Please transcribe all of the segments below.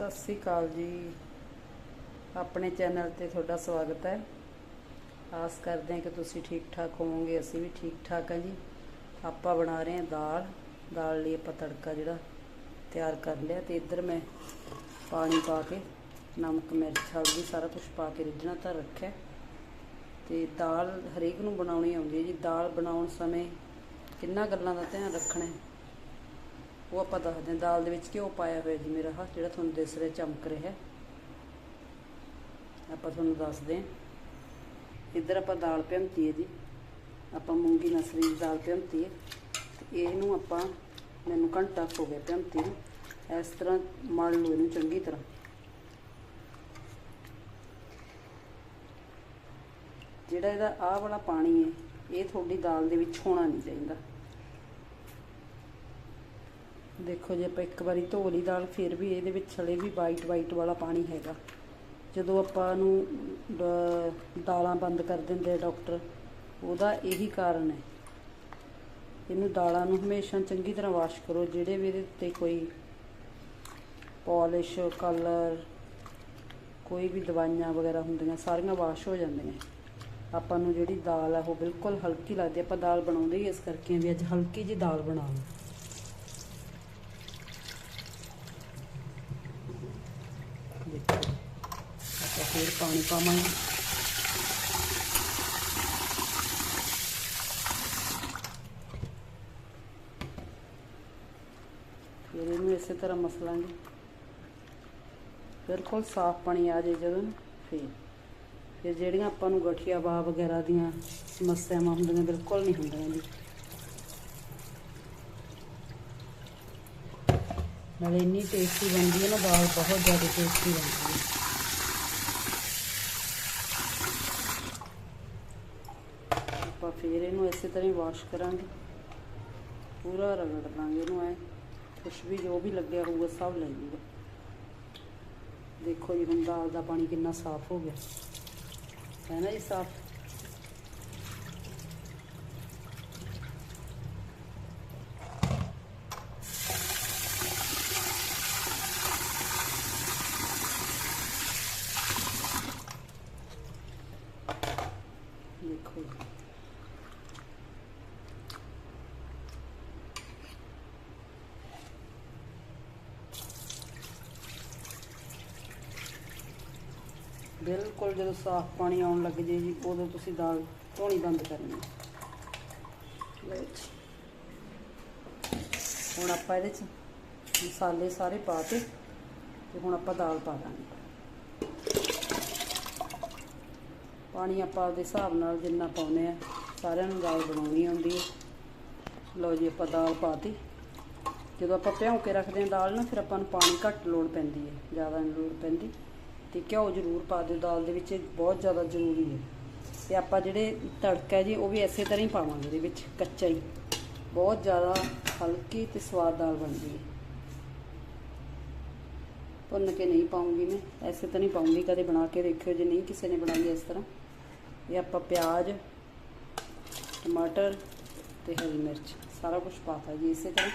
ਸਤਿ ਸ੍ਰੀ ਅਕਾਲ ਜੀ। ਆਪਣੇ ਚੈਨਲ ਤੇ ਤੁਹਾਡਾ ਸਵਾਗਤ ਹੈ। ਆਸ ਕਰਦੇ ਹਾਂ ਕਿ ਤੁਸੀਂ ਠੀਕ ਠਾਕ ਹੋਵੋਗੇ, ਅਸੀਂ ਵੀ ਠੀਕ ਠਾਕ ਹਾਂ ਜੀ। ਆਪਾਂ ਬਣਾ ਰਹੇ ਹਾਂ ਦਾਲ। ਦਾਲ ਲਈ ਆਪਾਂ ਤੜਕਾ ਜਿਹੜਾ ਤਿਆਰ ਕਰ ਲਿਆ ਤੇ ਇੱਧਰ ਮੈਂ ਪਾਣੀ ਪਾ ਕੇ, ਨਮਕ, ਮਿਰਚ, ਹਲਦੀ, ਸਾਰਾ ਕੁਝ ਪਾ ਕੇ ਰਿੱਝਣਾ ਤਾਂ ਰੱਖਿਆ। ਤੇ ਦਾਲ ਹਰੇਕ ਨੂੰ ਬਣਾਉਣੀ ਆਉਂਦੀ ਹੈ ਜੀ। ਦਾਲ ਬਣਾਉਣ ਸਮੇਂ ਕਿੰਨਾ ਗੱਲਾਂ ਦਾ ਧਿਆਨ ਰੱਖਣਾ ਹੈ? ਉਹ ਆਪਾਂ ਦੱਸਦੇ ਹਾਂ, ਦਾਲ ਦੇ ਵਿੱਚ ਘਿਓ ਪਾਇਆ ਹੋਇਆ ਜੀ ਮੇਰਾ ਹਾ ਜਿਹੜਾ ਤੁਹਾਨੂੰ ਦਿਸ ਰਿਹਾ ਚਮਕ ਰਿਹਾ ਆਪਾਂ ਤੁਹਾਨੂੰ ਦੱਸਦੇ ਹਾਂ। ਇੱਧਰ ਆਪਾਂ ਦਾਲ ਭਿਉਂਤੀ ਹੈ ਜੀ। ਆਪਾਂ ਮੂੰਗੀ ਮਸਰੀ ਦੀ ਦਾਲ ਭਿਉਂਤੀ ਹੈ। ਇਹਨੂੰ ਆਪਾਂ, ਮੈਨੂੰ ਘੰਟਾ ਕੁ ਹੋ ਗਿਆ ਭਿਉਂਤੀ ਨੂੰ। ਇਸ ਤਰ੍ਹਾਂ ਮਲ ਲਓ ਇਹਨੂੰ ਚੰਗੀ ਤਰ੍ਹਾਂ। ਜਿਹੜਾ ਇਹਦਾ ਆਹ ਵਾਲਾ ਪਾਣੀ ਹੈ, ਇਹ ਤੁਹਾਡੀ ਦਾਲ ਦੇ ਵਿੱਚ ਹੋਣਾ ਨਹੀਂ ਚਾਹੀਦਾ। ਦੇਖੋ ਜੇ ਆਪਾਂ ਇੱਕ ਵਾਰੀ ਧੋ ਲਈ ਦਾਲ, ਫਿਰ ਵੀ ਇਹਦੇ ਵਿੱਚ ਹਲੇ ਵੀ ਵਾਈਟ ਵਾਈਟ ਵਾਲਾ ਪਾਣੀ ਹੈਗਾ। ਜਦੋਂ ਆਪਾਂ ਨੂੰ ਦਾਲਾਂ ਬੰਦ ਕਰ ਦਿੰਦੇ ਡਾਕਟਰ ਉਹਦਾ ਇਹੀ ਕਾਰਨ ਹੈ। ਇਹਨੂੰ ਦਾਲਾਂ ਨੂੰ ਹਮੇਸ਼ਾ ਚੰਗੀ ਤਰ੍ਹਾਂ ਵਾਸ਼ ਕਰੋ, ਜਿਹੜੇ ਵੀ ਇਹਦੇ ਉੱਤੇ ਕੋਈ ਪਾਲਿਸ਼ ਕਲਰ ਕੋਈ ਵੀ ਦਵਾਈਆਂ ਵਗੈਰਾ ਹੁੰਦੀਆਂ, ਸਾਰੀਆਂ ਵਾਸ਼ ਹੋ ਜਾਂਦੀਆਂ। ਆਪਾਂ ਨੂੰ ਜਿਹੜੀ ਦਾਲ ਆ, ਉਹ ਬਿਲਕੁਲ ਹਲਕੀ ਲੱਗਦੀ ਆਪਾਂ ਦਾਲ ਬਣਾਉਂਦੇ ਹੀ ਇਸ ਕਰਕੇ ਵੀ ਅੱਜ ਹਲਕੀ ਜੀ ਦਾਲ ਬਣਾ ਲਓ ਆਪਾਂ ਫਿਰ ਪਾਣੀ ਪਾਵਾਂਗੇ। ਫਿਰ ਇਹਨੂੰ ਇਸੇ ਤਰ੍ਹਾਂ ਮਸਲਾਂਗੇ। ਬਿਲਕੁਲ ਸਾਫ਼ ਪਾਣੀ ਆ ਜਾਏ ਜਦੋਂ ਫਿਰ। ਫਿਰ ਜਿਹੜੀਆਂ ਆਪਾਂ ਨੂੰ ਗਠੀਆ ਬਾ ਵਗੈਰਾ ਦੀਆਂ ਸਮੱਸਿਆਵਾਂ ਹੁੰਦੀਆਂ, ਬਿਲਕੁਲ ਨਹੀਂ ਹੁੰਦੀਆਂ ਜੀ। ਨਾਲੇ ਇੰਨੀ ਟੇਸਟੀ ਬਣਦੀ ਹੈ ਨਾ ਦਾਲ ਬਹੁਤ ਜ਼ਿਆਦਾ ਟੇਸਟੀ ਬਣਦੀ ਹੈ। ਫਿਰ ਇਹਨੂੰ ਇਸੇ ਤਰ੍ਹਾਂ ਹੀ ਵਾਸ਼ ਕਰਾਂਗੇ। ਪੂਰਾ ਰਗੜ ਲਾਂਗੇ ਇਹਨੂੰ ਐ। ਕੁਛ ਵੀ ਜੋ ਵੀ ਲੱਗਿਆ ਹੋਊਗਾ ਸਭ ਲੈ ਜੂਗਾ ਦੇਖੋ ਜੀ, ਹੁਣ ਦਾਲ ਦਾ ਪਾਣੀ ਕਿੰਨਾ ਸਾਫ਼ ਹੋ ਗਿਆ। ਹੈ ਨਾ ਜੀ ਸਾਫ਼ ਦੇਖੋ ਜੀ ਬਿਲਕੁਲ ਜਦੋਂ ਸਾਫ਼ ਪਾਣੀ ਆਉਣ ਲੱਗ ਜੇ ਜੀ, ਉਦੋਂ ਤੁਸੀਂ ਦਾਲ ਧੋਣੀ ਬੰਦ ਕਰਨੀ ਲਓ ਜੀ। ਹੁਣ ਆਪਾਂ ਇਹਦੇ ਚ ਮਸਾਲੇ ਸਾਰੇ ਪਾ ਕੇ ਤੇ ਹੁਣ ਆਪਾਂ ਦਾਲ ਪਾ ਦਾਂਗੇ। ਪਾਣੀ ਆਪਾਂ ਉਹਦੇ ਹਿਸਾਬ ਨਾਲ ਜਿੰਨਾ ਪਾਉਨੇ ਆ ਸਾਰਿਆਂ ਨੂੰ ਦਾਲ ਬਣਾਉਣੀ ਆਉਂਦੀ ਹੈ। ਲਓ ਜੀ, ਆਪਾਂ ਦਾਲ ਪਾਤੀ ਜਦੋਂ ਆਪਾਂ ਭਿਉਂ ਕੇ ਰੱਖਦੇ ਹਾਂ ਦਾਲ ਨਾ, ਫਿਰ ਆਪਾਂ ਨੂੰ ਪਾਣੀ ਘੱਟ ਲੋੜ ਪੈਂਦੀ ਹੈ, ਜ਼ਿਆਦਾ ਨਹੀਂ ਲੋੜ ਪੈਂਦੀ। ਤੇ ਘਿਓ ਜ਼ਰੂਰ ਪਾ ਦਿਓ, ਦਾਲ ਦੇ ਵਿੱਚ ਬਹੁਤ ਜ਼ਿਆਦਾ ਜ਼ਰੂਰੀ ਹੈ। ਤੇ ਆਪਾਂ ਜਿਹੜੇ ਤੜਕਾ ਹੈ ਜੀ, ਉਹ ਵੀ ਇਸੇ ਤਰ੍ਹਾਂ ਹੀ ਪਾਵਾਂਗੇ ਇਹਦੇ ਵਿੱਚ, ਕੱਚਾ ਹੀ। ਬਹੁਤ ਜ਼ਿਆਦਾ ਹਲਕੀ ਤੇ ਸਵਾਦ ਦਾਲ ਬਣਦੀ ਹੈ। ਭੁੰਨ ਕੇ ਨਹੀਂ ਪਾਉਂਗੀ ਮੈਂ ਐਸੇ ਤਾਂ ਨਹੀਂ ਪਾਉਂਗੀ, ਕਦੇ ਬਣਾ ਕੇ ਦੇਖਿਓ, ਜੇ ਨਹੀਂ ਕਿਸੇ ਨੇ ਬਣਾਈ ਇਸ ਤਰ੍ਹਾਂ। ਇਹ ਆਪਾਂ ਪਿਆਜ਼, ਟਮਾਟਰ ਤੇ ਹਰੀ ਮਿਰਚ, ਸਾਰਾ ਕੁਝ ਪਾਤਾ ਜੀ ਇਸੇ ਤਰ੍ਹਾਂ।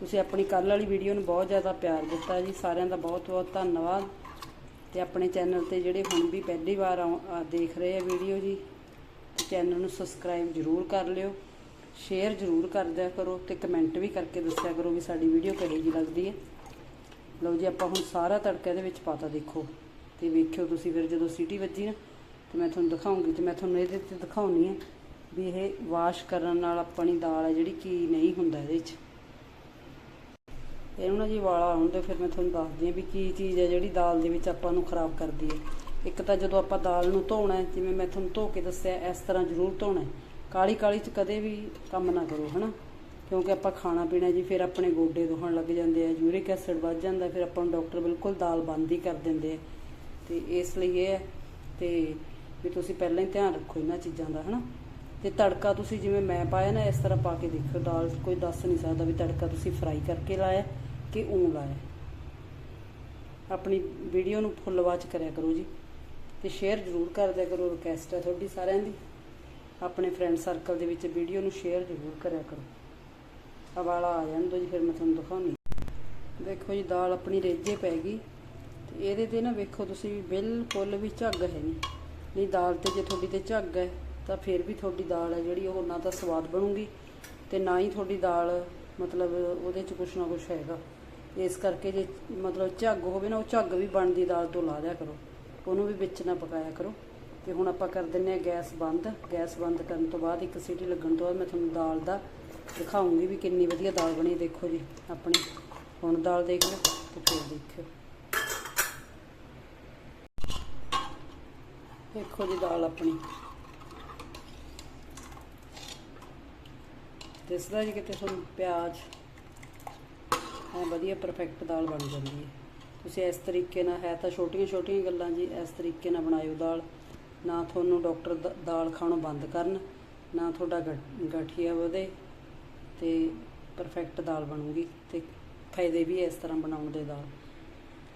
ਤੁਸੀਂ ਆਪਣੀ ਕੱਲ ਵਾਲੀ ਵੀਡੀਓ ਨੂੰ ਬਹੁਤ ਜ਼ਿਆਦਾ ਪਿਆਰ ਦਿੱਤਾ ਜੀ। ਸਾਰਿਆਂ ਦਾ ਬਹੁਤ ਬਹੁਤ ਧੰਨਵਾਦ। ਤੇ ਆਪਣੇ ਚੈਨਲ ਤੇ ਜਿਹੜੇ ਹੁਣ ਵੀ ਪਹਿਲੀ ਵਾਰ ਆ ਦੇਖ ਰਹੇ ਆ ਵੀਡੀਓ ਜੀ, ਤੇ ਚੈਨਲ ਨੂੰ ਸਬਸਕ੍ਰਾਈਬ ਜ਼ਰੂਰ ਕਰ ਲਿਓ। ਸ਼ੇਅਰ ਜ਼ਰੂਰ ਕਰ ਦਿਆ ਕਰੋ ਤੇ ਕਮੈਂਟ ਵੀ ਕਰਕੇ ਦੱਸਿਆ ਕਰੋ ਵੀ ਸਾਡੀ ਵੀਡੀਓ ਕਿਹੋ ਜਿਹੀ ਲੱਗਦੀ ਹੈ। ਲਓ ਜੀ, ਆਪਾਂ ਹੁਣ ਸਾਰਾ ਤੜਕਾ ਇਹਦੇ ਵਿੱਚ ਪਾਤਾ ਦੇਖੋ। ਤੇ ਵੇਖਿਓ ਤੁਸੀਂ ਫਿਰ ਜਦੋਂ ਸੀਟੀ ਵੱਜੀ ਨਾ, ਤੇ ਮੈਂ ਤੁਹਾਨੂੰ ਦਿਖਾਉਂਗੀ ਤੇ ਮੈਂ ਤੁਹਾਨੂੰ ਇਹਦੇ ਤੇ ਦਿਖਾਉਣੀ ਹੈ ਵੀ ਇਹ ਵਾਸ਼ ਕਰਨ ਨਾਲ ਆਪਣੀ ਦਾਲ ਹੈ ਜਿਹੜੀ ਕੀ ਨਹੀਂ ਹੁੰਦਾ ਇਹਦੇ ਵਿੱਚ। ਇਹਨੂੰ ਨਾ ਜੀ ਵਾਲਾ ਆਉਣ ਆਉਂਦੇ ਫਿਰ ਮੈਂ ਤੁਹਾਨੂੰ ਦੱਸਦੀ ਹਾਂ ਵੀ ਕੀ ਚੀਜ਼ ਹੈ ਜਿਹੜੀ ਦਾਲ ਦੇ ਵਿੱਚ ਆਪਾਂ ਨੂੰ ਖਰਾਬ ਕਰਦੀ ਹੈ। ਇੱਕ ਤਾਂ ਜਦੋਂ ਆਪਾਂ ਦਾਲ ਨੂੰ ਧੋਣਾ ਜਿਵੇਂ ਮੈਂ ਤੁਹਾਨੂੰ ਧੋ ਕੇ ਦੱਸਿਆ, ਇਸ ਤਰ੍ਹਾਂ ਜ਼ਰੂਰ ਧੋਣਾ ਹੈ। ਕਾਲੀ ਕਾਲੀ ਚ ਕਦੇ ਵੀ ਕੰਮ ਨਾ ਕਰੋ, ਹਨਾ? ਕਿਉਂਕਿ ਆਪਾਂ ਖਾਣਾ ਪੀਣਾ ਜੀ, ਫਿਰ ਆਪਣੇ ਗੋਡੇ ਦੁਖਣ ਲੱਗ ਜਾਂਦੇ ਆ, ਯੂਰਿਕ ਐਸਿਡ ਵੱਧ ਜਾਂਦਾ, ਫਿਰ ਆਪਾਂ ਨੂੰ ਡਾਕਟਰ ਬਿਲਕੁਲ ਦਾਲ ਬੰਦ ਹੀ ਕਰ ਦਿੰਦੇ ਆ। ਤੇ ਇਸ ਲਈ ਇਹ ਹੈ ਤੇ ਵੀ ਤੁਸੀਂ ਪਹਿਲਾਂ ਹੀ ਧਿਆਨ ਰੱਖੋ ਇਹਨਾਂ ਚੀਜ਼ਾਂ ਦਾ, ਹਨਾ? ਤੇ ਤੜਕਾ ਤੁਸੀਂ ਜਿਵੇਂ ਮੈਂ ਪਾਇਆ ਨਾ, ਇਸ ਤਰ੍ਹਾਂ ਪਾ ਕੇ ਦੇਖੋ ਦਾਲ ਕੋਈ ਦੱਸ ਨਹੀਂ ਸਕਦਾ ਵੀ ਤੜਕਾ ਤੁਸੀਂ ਫਰਾਈ ਕਰਕੇ ਲਾਇਆ। ਕਿ ਉਂ ਲਾਇਆ ਆਪਣੀ ਵੀਡੀਓ ਨੂੰ ਫੁੱਲ ਵਾਚ ਕਰਿਆ ਕਰੋ ਜੀ ਤੇ ਸ਼ੇਅਰ ਜ਼ਰੂਰ ਕਰ ਦਿਆ ਕਰੋ ਰਿਕਵੈਸਟ ਹੈ ਤੁਹਾਡੀ ਸਾਰਿਆਂ ਦੀ। ਆਪਣੇ ਫਰੈਂਡ ਸਰਕਲ ਦੇ ਵਿੱਚ ਵੀਡੀਓ ਨੂੰ ਸ਼ੇਅਰ ਜ਼ਰੂਰ ਕਰਿਆ ਕਰੋ। ਹਵਾਲਾ ਆ ਜਾਣ ਦੋ ਜੀ, ਫਿਰ ਮੈਂ ਤੁਹਾਨੂੰ ਦਿਖਾਉਣੀ। ਦੇਖੋ ਜੀ, ਦਾਲ ਆਪਣੀ ਰੇਜੇ ਪੈ ਗਈ ਤੇ ਇਹਦੇ ਤੇ ਨਾ ਵੇਖੋ ਤੁਸੀਂ ਵੀ ਬਿਲਕੁਲ ਵੀ ਝੱਗ ਹੈ ਨਹੀਂ। ਨਹੀਂ, ਦਾਲ ਤੇ ਜੇ ਤੁਹਾਡੀ ਤੇ ਝੱਗ ਹੈ ਤਾਂ ਫਿਰ ਵੀ ਤੁਹਾਡੀ ਦਾਲ ਹੈ ਜਿਹੜੀ ਉਹ ਨਾ ਤਾਂ ਸਵਾਦ ਬਣੂਗੀ ਤੇ ਨਾ ਹੀ ਤੁਹਾਡੀ ਦਾਲ ਮਤਲਬ ਉਹਦੇ ਚ ਕੁਛ ਨਾ ਕੁਛ ਹੈਗਾ। ਇਸ ਕਰਕੇ ਜੇ ਮਤਲਬ ਝੱਗ ਹੋਵੇ ਨਾ, ਉਹ ਝੱਗ ਵੀ ਬਣਦੀ ਦਾਲ ਤੋਂ ਲਾ ਲਿਆ ਕਰੋ। ਉਹਨੂੰ ਵੀ ਵਿੱਚ ਨਾ ਪਕਾਇਆ ਕਰੋ। ਤੇ ਹੁਣ ਆਪਾਂ ਕਰ ਦਿੰਨੇ ਆ ਗੈਸ ਬੰਦ। ਗੈਸ ਬੰਦ ਕਰਨ ਤੋਂ ਬਾਅਦ ਇੱਕ ਸੀਟੀ ਲੱਗਣ ਤੋਂ ਬਾਅਦ ਮੈਂ ਤੁਹਾਨੂੰ ਦਾਲ ਦਾ ਦਿਖਾਉਂਗੀ ਵੀ ਕਿੰਨੀ ਵਧੀਆ ਦਾਲ ਬਣੀ। ਦੇਖੋ ਜੀ, ਆਪਣੀ ਹੁਣ ਦਾਲ ਦੇਖ ਲਓ ਤੇ ਫਿਰ ਦੇਖਿਓ। ਦੇਖੋ ਜੀ ਦਾਲ ਆਪਣੀ। ਦਿਸਦਾ ਜੀ ਕਿਤੇ ਤੁਹਾਨੂੰ ਪਿਆਜ਼ ਐ ਵਧੀਆ ਪਰਫੈਕਟ ਦਾਲ ਬਣ ਜਾਂਦੀ ਹੈ। ਤੁਸੀਂ ਇਸ ਤਰੀਕੇ ਨਾਲ, ਹੈ ਤਾਂ ਛੋਟੀਆਂ ਛੋਟੀਆਂ ਗੱਲਾਂ ਜੀ, ਇਸ ਤਰੀਕੇ ਨਾਲ ਬਣਾਇਓ ਦਾਲ। ਨਾ ਤੁਹਾਨੂੰ ਡਾਕਟਰ ਦ- ਦਾਲ ਖਾਣੋਂ ਬੰਦ ਕਰਨ, ਨਾ ਤੁਹਾਡਾ ਗ- ਗਠੀਆ ਵਧੇ ਤੇ ਪਰਫੈਕਟ ਦਾਲ ਬਣੂਗੀ ਤੇ ਫਾਇਦੇ ਵੀ ਇਸ ਤਰ੍ਹਾਂ ਬਣਾਉਣ ਦੇ ਦਾਲ।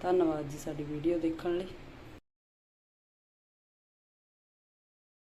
ਧੰਨਵਾਦ ਜੀ ਸਾਡੀ ਵੀਡੀਓ ਦੇਖਣ ਲਈ।